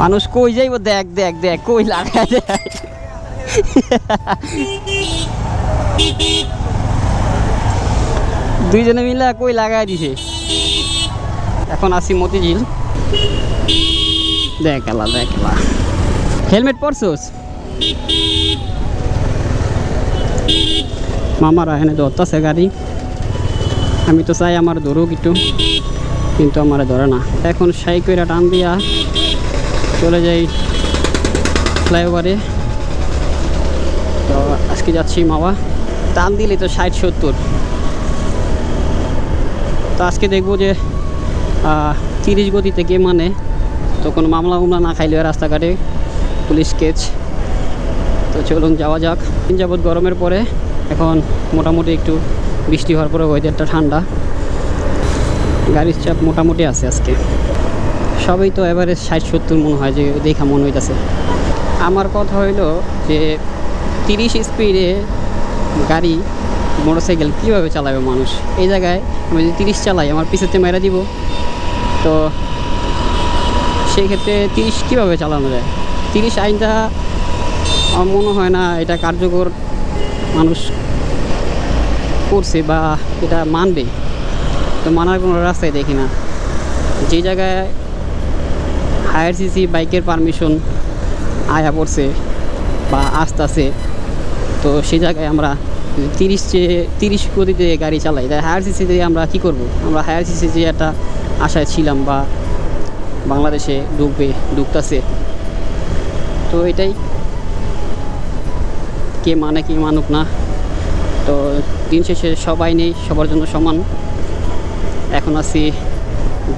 মানুষ কই যাইব? দেখ দেখ দেখ, কই লাগায় দেখ দুইজনে মিলে কই লাগাই দিছে? এখন আসি মতিঝিল। দেখ এলা দেখ এলা হেলমেট পরছোস? মামারা এনে ধরতেছে গাড়ি। আমি তো চাই আমার ধরুক একটু, কিন্তু আমার ধরে না। এখন সাই টান দিয়া চলে যাই ফ্লাইওভারে। তো আজকে যাচ্ছি মাওয়া। টান দিলে তো ষাট, সত্তর। তো আজকে দেখব যে তিরিশ গতিতে কে মানে। তো কোনো মামলা উমলা না খাইলে রাস্তাঘাটে পুলিশ কেচ। তো চলুন যাওয়া যাক। দিন যাবৎ গরমের পরে, এখন মোটামুটি একটু বৃষ্টি হওয়ার পরে ওয়েদারটা ঠান্ডা। গাড়ির চাপ মোটামুটি আছে আজকে। সবই তো এবারে ষাট সত্তর মনে হয় যে দেখা মনে হইতেছে। আমার কথা হইল যে তিরিশ স্পিডে গাড়ি, মোটরসাইকেল কীভাবে চালাবে মানুষ? এই জায়গায় আমি যদি তিরিশ চালাই, আমার পিছুতে মেরা দিব। তো সেই ক্ষেত্রে তিরিশ কীভাবে চালানো যায়? তিরিশ আইনটা আমার মনে হয় না এটা কার্যকর মানুষ করছে বা এটা মানবে। তো মানার কোনো রাস্তায় দেখি না। যে জায়গায় হায়ার সিসি বাইকের পারমিশন আয়া পড়ছে বা আসতেছে। তো সে জায়গায় আমরা তিরিশ যে, তিরিশ গতিতে গাড়ি চালাই তাই হায়ার সিসিতে আমরা কি করব? আমরা হায়ার সিসি যে একটা আশায় ছিলাম বা বাংলাদেশে ঢুকবে ঢুকতেছে তো এটাই। কে মানে কি মানুক না। তো দিন শেষে সবাই নেই, সবার জন্য সমান। এখন আছি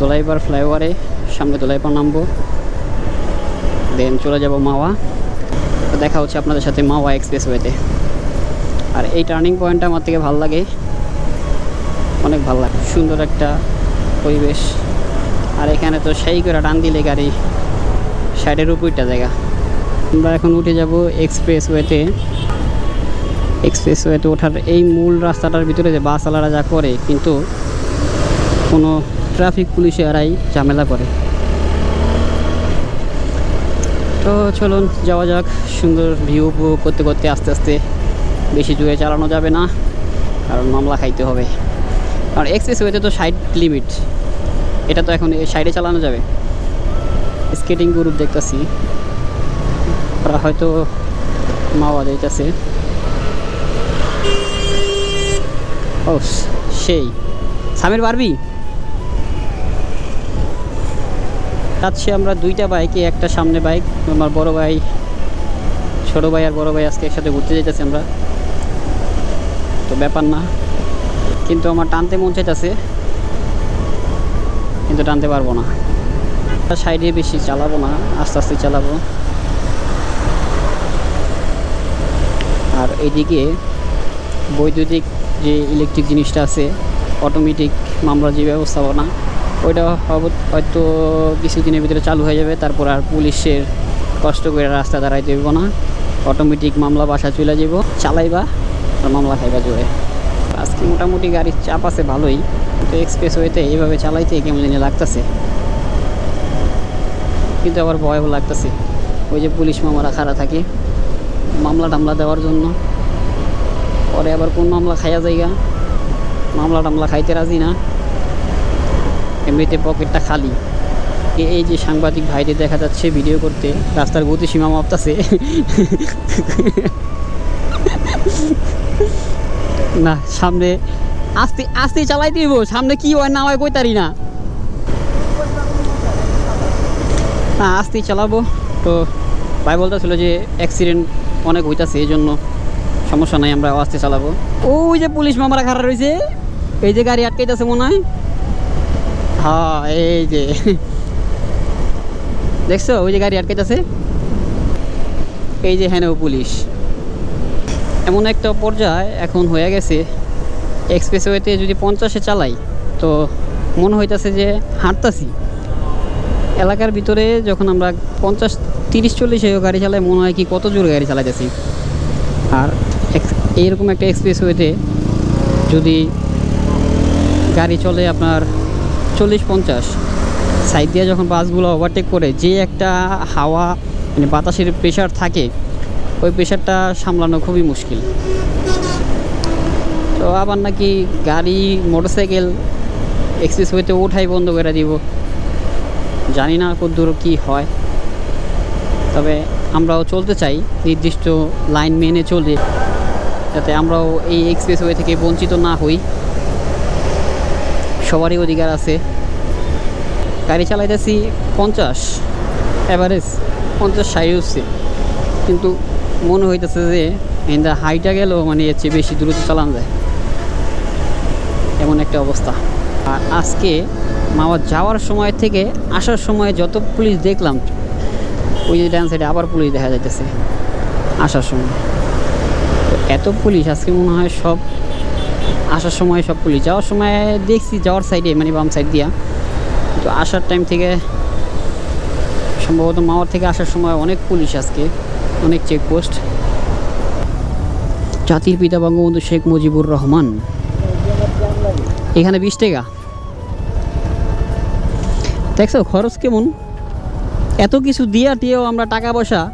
দোলাইবার ফ্লাইওভারে, সামনে দোলাইবার নামবো। দেন চলে যাব মাওয়া। তো দেখা হচ্ছে আপনাদের সাথে মাওয়া এক্সপ্রেসওয়েতে আর এই টার্নিং পয়েন্টটা আমার থেকে ভালো লাগে। অনেক ভালো লাগে। সুন্দর একটা পরিবেশ। আর এখানে তো সেই করে টান দিলে গাড়ি সাইডের উপরটা জায়গা। আমরা এখন উঠে যাব এক্সপ্রেসওয়েতে এক্সপ্রেসওয়েতে ওঠার এই মূল রাস্তাটার ভিতরে যে বাস আলারা যা করে, কিন্তু কোনো ট্রাফিক পুলিশে এরাই ঝামেলা করে। তো চলুন, যাওয়া যাক। সুন্দর ভিউ উপভোগ করতে করতে আস্তে আস্তে বেশি জোরে চালানো যাবে না, কারণ মামলা খাইতে হবে। কারণ এক্সপ্রেসওয়েতে তো সাইড লিমিট এটা তো এখন সাইডে চালানো যাবে। স্কেটিং গ্রুপ দেখতেছি। ওরা হয়তো মাওয়া দিতেছে। ও, সেই। সামির, পারবি? যাচ্ছি আমরা দুইটা বাইকে, একটা সামনে বাইক, আমার বড় ভাই, ছোট ভাই আর বড় ভাই আজকে একসাথে ঘুরতে যেতেছি আমরা। তো ব্যাপার না, কিন্তু আমার টানতে মন চাইতেছে, কিন্তু টানতে পারব না। সাইডে বেশি চালাবো না, আস্তে আস্তে চালাবো। আর এইদিকে বৈদ্যুতিক যে ইলেকট্রিক জিনিসটা আছে অটোমেটিক মামলা যে ব্যবস্থাপনা ওইটা হয়তো কিছুদিনের ভিতরে চালু হয়ে যাবে, তারপর আর পুলিশের কষ্ট করে রাস্তা দাঁড়াইতে দেবো না। অটোমেটিক মামলা বাসা চলে যাব চালাইবা, আর মামলা খাইবা জোরে। আজকে মোটামুটি গাড়ির চাপ আছে ভালোই, কিন্তু এক্সপ্রেস ওয়েতে এইভাবে চালাইতে কেমন জানি লাগতেছে। কিন্তু আবার ভয়ও লাগতেছে। ওই যে পুলিশ মামারা খাড়া থাকে, মামলা টামলা দেওয়ার জন্য। পরে আবার কোন মামলা খাইয়া জায়গা মামলা টামলা খাইতে রাজি না। এমনিতে পকেটটা খালি। এই যে সাংবাদিক ভাইদের দেখা যাচ্ছে ভিডিও করতে, রাস্তার গতিসীমা মাপতাছে। না, সামনে আস্তে আস্তে চালাই দিব, সামনে কি হয় না হয় কইতারি না। না আস্তেই চালাবো। তো ভাই বলতেছিল যে অ্যাক্সিডেন্ট অনেক হইতাছে এই জন্য সমস্যা নাই, আমরা আস্তে চালাবো। ওই যে পুলিশ মামারা খারাপ রয়েছে। এই যে গাড়ি আটকাইতেছে মনে হয়। হ্যাঁ এই যে। দেখছ? ওই যে গাড়ি আটকাইতেছে। এই যে হ্যাঁ পুলিশ। এমন একটা পর্যায়ে এখন হয়ে গেছে। এক্সপ্রেসওয়েতে যদি পঞ্চাশে চালাই, তো মনে হইতাছে যে হাঁটতাছি। এলাকার ভিতরে যখন আমরা পঞ্চাশ, তিরিশ চল্লিশে গাড়ি চালাই, মনে হয় কি কত জোরে গাড়ি চালাইতেছি। আর এইরকম একটা এক্সপ্রেসওয়েতে যদি গাড়ি চলে আপনার চল্লিশ, পঞ্চাশ। সাইড দিয়ে যখন বাসগুলো ওভারটেক করে, যে একটা হাওয়া মানে বাতাসের প্রেশার থাকে, ওই প্রেশারটা সামলানো খুবই মুশকিল। তো আবার নাকি গাড়ি মোটরসাইকেল এক্সপ্রেস ওয়েতে ওঠাই বন্ধ করে দিব। জানি না কতদূর কী হয়। তবে আমরাও চলতে চাই, নির্দিষ্ট লাইন মেনে চলে, যাতে আমরাও এই এক্সপ্রেস ওয়ে থেকে বঞ্চিত না হই। সবারই অধিকার আছে। গাড়ি চালাইতেছি পঞ্চাশ অ্যাভারেজ পঞ্চাশ ষাট হচ্ছে। কিন্তু মনে হইতেছে যে ইন্দা হাইটা গেলেও মানে এর চেয়ে বেশি দ্রুত চালান যায়। এমন একটা অবস্থা। আর আজকে মামা যাওয়ার সময় থেকে আসার সময় যত পুলিশ দেখলাম, ওই যে ডান সাইডে আবার পুলিশ দেখা যাইতেছে আসার সময়। তো এত পুলিশ আজকে মনে হয় সব আসার সময় সব পুলিশ। যাওয়ার সময় দেখছি, যাওয়ার সাইডে মানে বাম সাইড দিয়া তো আসার টাইম থেকে সম্ভবত মাওয়ার থেকে আসার সময় অনেক পুলিশ আজকে, অনেক চেকপোস্ট জাতির পিতা বঙ্গবন্ধু শেখ মুজিবুর রহমান। এখানে বিশ টাকা। দেখছ, খরচ কেমন? এত কিছু দিয়া টিয়েও আমরা টাকা পয়সা,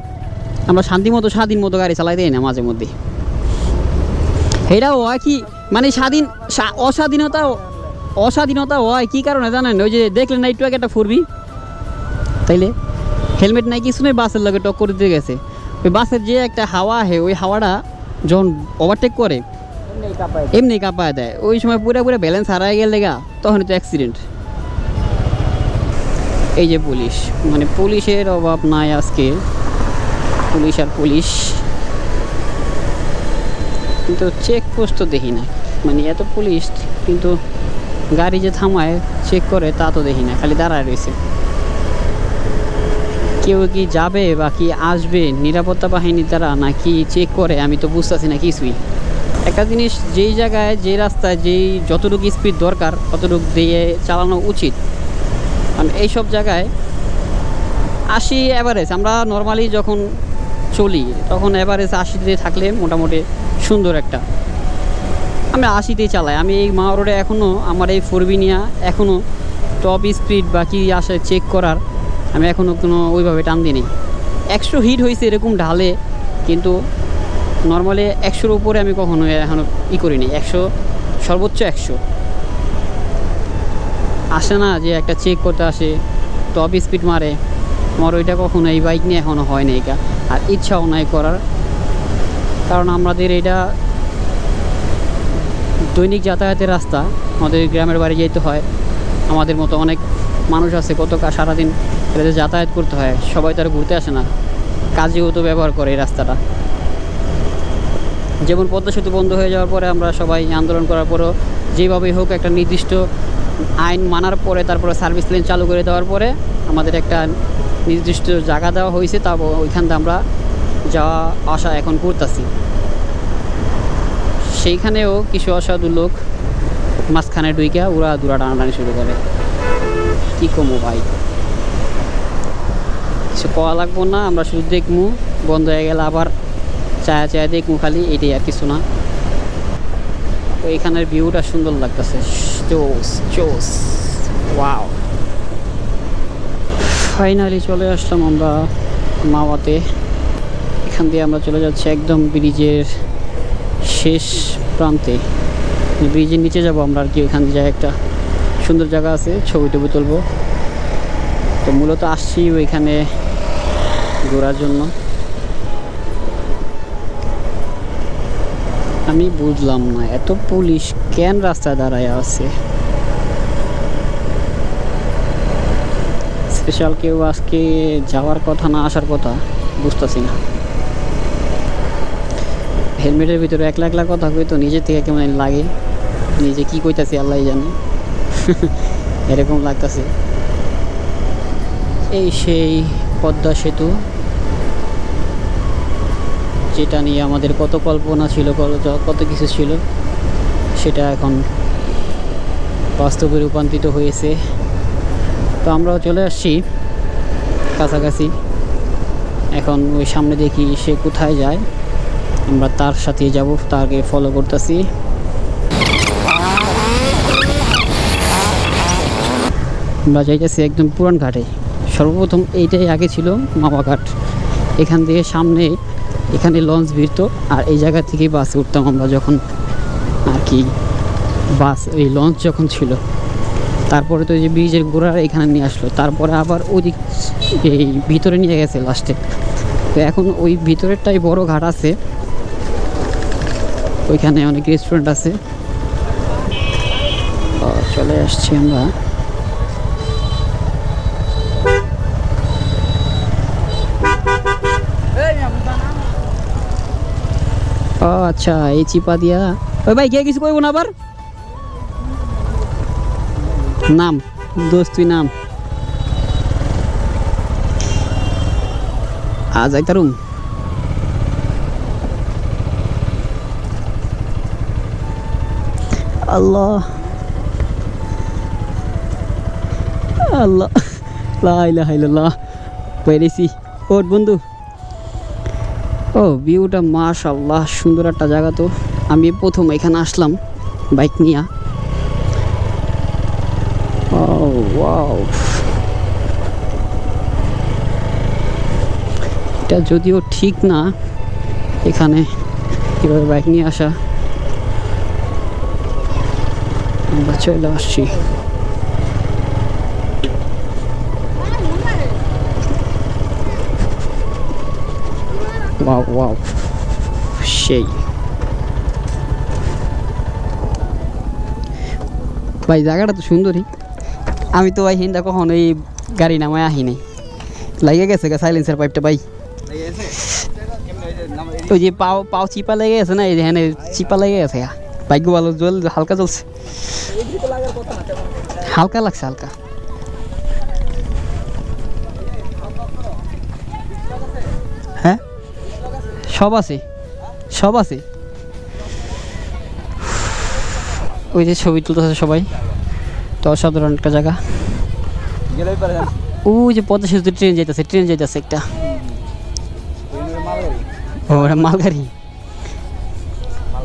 আমরা শান্তি মতো স্বাধীন মতো গাড়ি চালাই দেয় না মাঝে মধ্যে। এটাও কি মানে স্বাধীন স্বা- অস্বাধীনতা হয় কি কারণে জানেন? ওই যে দেখলেন না একটু আগে একটা ফুরবি? তাইলে হেলমেট নাই কিছু নেই বাসের লগে টক্কর দিতে গেছে। ওই বাসের যে একটা হাওয়া আহে ওই হাওয়াটা যখন ওভারটেক করে এমনি কাঁপায় দেয়। ওই সময় পুরো পুরো ব্যালেন্স হারায় গেলে গা তখন তো অ্যাক্সিডেন্ট এই যে পুলিশ মানে পুলিশের অভাব নাই আজকে। পুলিশ আর পুলিশ। কিন্তু চেক পোস্ট তো দেখি না। মানে এত পুলিশ কিন্তু গাড়ি যে থামায় চেক করে, তা তো দেখি না, খালি দাঁড়ায় রয়েছে। কেউ কি যাবে বা কি আসবে, নিরাপত্তা বাহিনী দ্বারা নাকি চেক করে, আমি তো বুঝতেছি না কিছুই। একটা জিনিস, যেই জায়গায় যে রাস্তায়, যেই যতটুকু স্পিড দরকার ততটুকু দিয়ে চালানো উচিত। কারণ এইসব জায়গায় আশি অ্যাভারেজ আমরা নর্মালি যখন চলি, তখন অ্যাভারেজ আশিতে থাকলে মোটামুটি সুন্দর একটা। আমি আশিতেই চালাই। আমি এই মা রোডে এখনও আমার এই ফোর ফোরবিনিয়া এখনও টপ স্পিড বা কী আসে চেক করার। আমি এখনও কোনো ওইভাবে টান দিই একশো হিট হয়েছে এরকম ঢালে, কিন্তু নর্মালি একশোর উপরে আমি কখনো এখনও ই করিনি। একশো, সর্বোচ্চ একশো। আসে না যে একটা চেক করতে আসে টপ স্পিড মারে। আমার ওইটা কখনো এই বাইক নিয়ে এখনও হয় না এটা আর ইচ্ছাও নাই করার। কারণ আমাদের এটা দৈনিক যাতায়াতের রাস্তা আমাদের গ্রামের বাড়ি যেতে হয়, আমাদের মতো অনেক মানুষ আছে কত সারাদিন এটাতে যাতায়াত করতে হয়, সবাই তারা ঘুরতে আসে না। কাজেও তো ব্যবহার করে এই রাস্তাটা। যেমন পদ্মা সেতু বন্ধ হয়ে যাওয়ার পরে আমরা সবাই আন্দোলন করার পরেও যেভাবেই হোক একটা নির্দিষ্ট আইন মানার পরে তারপরে সার্ভিস লেন চালু করে দেওয়ার পরে আমাদের একটা নির্দিষ্ট জায়গা দেওয়া হয়েছে তারপর ওইখান থেকে আমরা যাওয়া, আসা এখন করতেছি। সেইখানেও কিছু অসাধু লোক মাঝখানে ডুইকা উড়া দুরা টানাটানি শুরু করে। কি কমো ভাই? কিছু কওয়া লাগবো না, আমরা শুধু দেখমু, বন্ধ হয়ে গেলে আবার চায়া চায়া দেখমু খালি, এটাই আর কিছু না। তো এখানের ভিউটা সুন্দর লাগতেছে। চোস চোস। ওয়াও। ফাইনালি চলে আসলাম আমরা মাওয়াতে। এখান দিয়ে আমরা চলে যাচ্ছি একদম ব্রিজের শেষ প্রান্তে। ব্রিজের নিচে যাব আমরা আর কি, ওইখান দিয়ে একটা সুন্দর জায়গা আছে, ছবি টবি তুলবো। তো মূলত আসছি ওইখানে ঘোরার জন্য। আমি বুঝলাম না, এত পুলিশ কেন রাস্তায় দাঁড়ায় আছে? স্পেশাল কেউ আজকে যাওয়ার কথা না আসার কথা বুঝতেছি না। হেলমেটের ভিতরে একলা একলা কথা কই তো নিজের থেকে কেমন লাগে। নিজে কি কইতাছি আল্লাহ জানে। এরকম লাগতাছে। এই সেই পদ্মা সেতু, যেটা নিয়ে আমাদের কত কল্পনা ছিল, কত কত কিছু ছিল, সেটা এখন বাস্তবে রূপান্তরিত হয়েছে। তো আমরাও চলে আসছি কাছাকাছি। এখন ওই সামনে দেখি সে কোথায় যায়। আমরা তার সাথে যাব, তাকে ফলো করতেছি। আমরা যাইতেছি একদম পুরান ঘাটে। সর্বপ্রথম এইটাই আগে ছিল মামা ঘাট। এখান থেকে সামনে এখানে লঞ্চ ভিড়তো, আর এই জায়গা থেকে বাসে উঠতাম আমরা যখন আর কি। বাস এই লঞ্চ যখন ছিল। তারপরে তো যে ব্রিজের গোড়ার এখানে নিয়ে আসলো। তারপরে আবার ওদিক এই ভিতরে নিয়ে গেছে লাস্টে তো এখন ওই ভিতরেরটাই বড় ঘাট আছে। ওইখানে অনেক রেস্টুরেন্ট আছে। চলে আসছি আমরা। ও আচ্ছা এই চিপা দিয়া। ওই ভাই, কে কিছু কইব না আবার? নাম, দোস্ত নাম। আজ আইতারুম আল্লাহ। আল্লাহ। লা ইলাহা ইল্লাল্লাহ। পেরেছি। ওর বন্ধু। ও, ভিউটা মাশাল্লাহ সুন্দর একটা জায়গা তো। আমি প্রথম এখানে আসলাম বাইক নিয়ে। ও, ওয়াও। এটা যদিও ঠিক না, এখানে কীভাবে বাইক নিয়ে আসা। আমরা চলে আসছি। সেই। ভাই, জায়গাটা তো সুন্দরই। আমি তো ভাই হিন্দা কখনো এই গাড়ি নামায় আহি নাই লাগে গেছে গা সাইলেন্সার পাইপটা ভাই। ওই যে পাও পাও চিপা লেগে গেছে না, এই যে হ্যাঁ চিপা লেগে গেছে বাইক ভালো জল হালকা চলছে হালকা লাগছে, হালকা। হ্যাঁ? সব আছে? সব আছে? ওই যে ছবি তুলতেছে সবাই। তো অসাধারণ একটা জায়গা। ওই যে পদ্মা সেতু ট্রেন যাইতেছে ট্রেন যাইতেছে একটা। ও মালগাড়ি।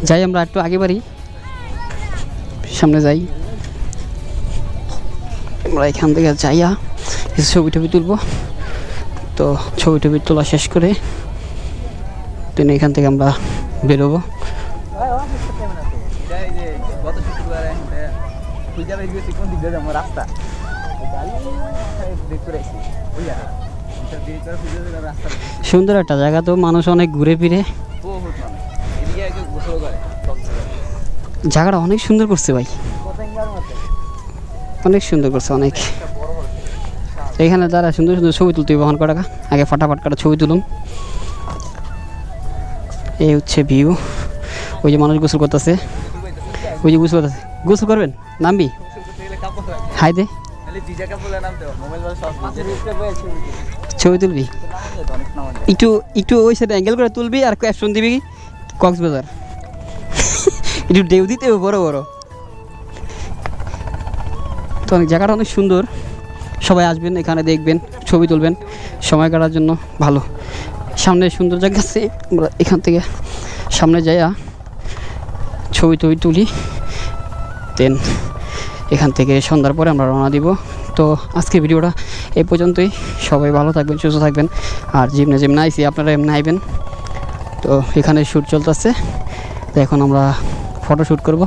যাই আমরা একটু আগে বাড়ি। সামনে যাই। আমরা এখান থেকে যাইয়া কিছু ছবি টবি তুলবো। তো ছবি টবি তোলা শেষ করে দেন এখান থেকে আমরা বেরোবো। সুন্দর একটা জায়গা তো মানুষ অনেক ঘুরে ফিরে বহুত মানুষ এদিকে আগে গোসল করে জায়গাটা অনেক সুন্দর করছে ভাই। অনেক সুন্দর করছে অনেক। এখানে তারা সুন্দর সুন্দর ছবি তুলতে বহন করা আগে ফটাফট করে ছবি তুলুন এই হচ্ছে ভিউ ওই যে মানুষ গোসল করতেছে। ওই যে গোসল করতেছে। গোসল করবেন? নামবি? হাই দে। ছবি তুলবি? একটু একটু ওই সাইডে অ্যাঙ্গেল করে তুলবি আর ক্যাপশন দিবি কক্সবাজার। একটু ঢেউ দিতে হবে, বড় বড়। তো অনেক জায়গাটা অনেক সুন্দর। সবাই আসবেন, এখানে দেখবেন, ছবি তুলবেন। সময় কাটার জন্য ভালো। সামনে সুন্দর জায়গা আছে, আমরা এখান থেকে সামনে যাইয়া ছবি টবি তুলি। দেন এখান থেকে সন্ধ্যার পরে আমরা রওনা দিব। তো আজকে ভিডিওটা এই পর্যন্তই। সবাই ভালো থাকবেন, সুস্থ থাকবেন। আর জিমনে জিমনে আইসি, আপনারা এমনি আইবেন। তো এখানে শ্যুট চলতেছে। তো এখন আমরা ফটো শ্যুট করব।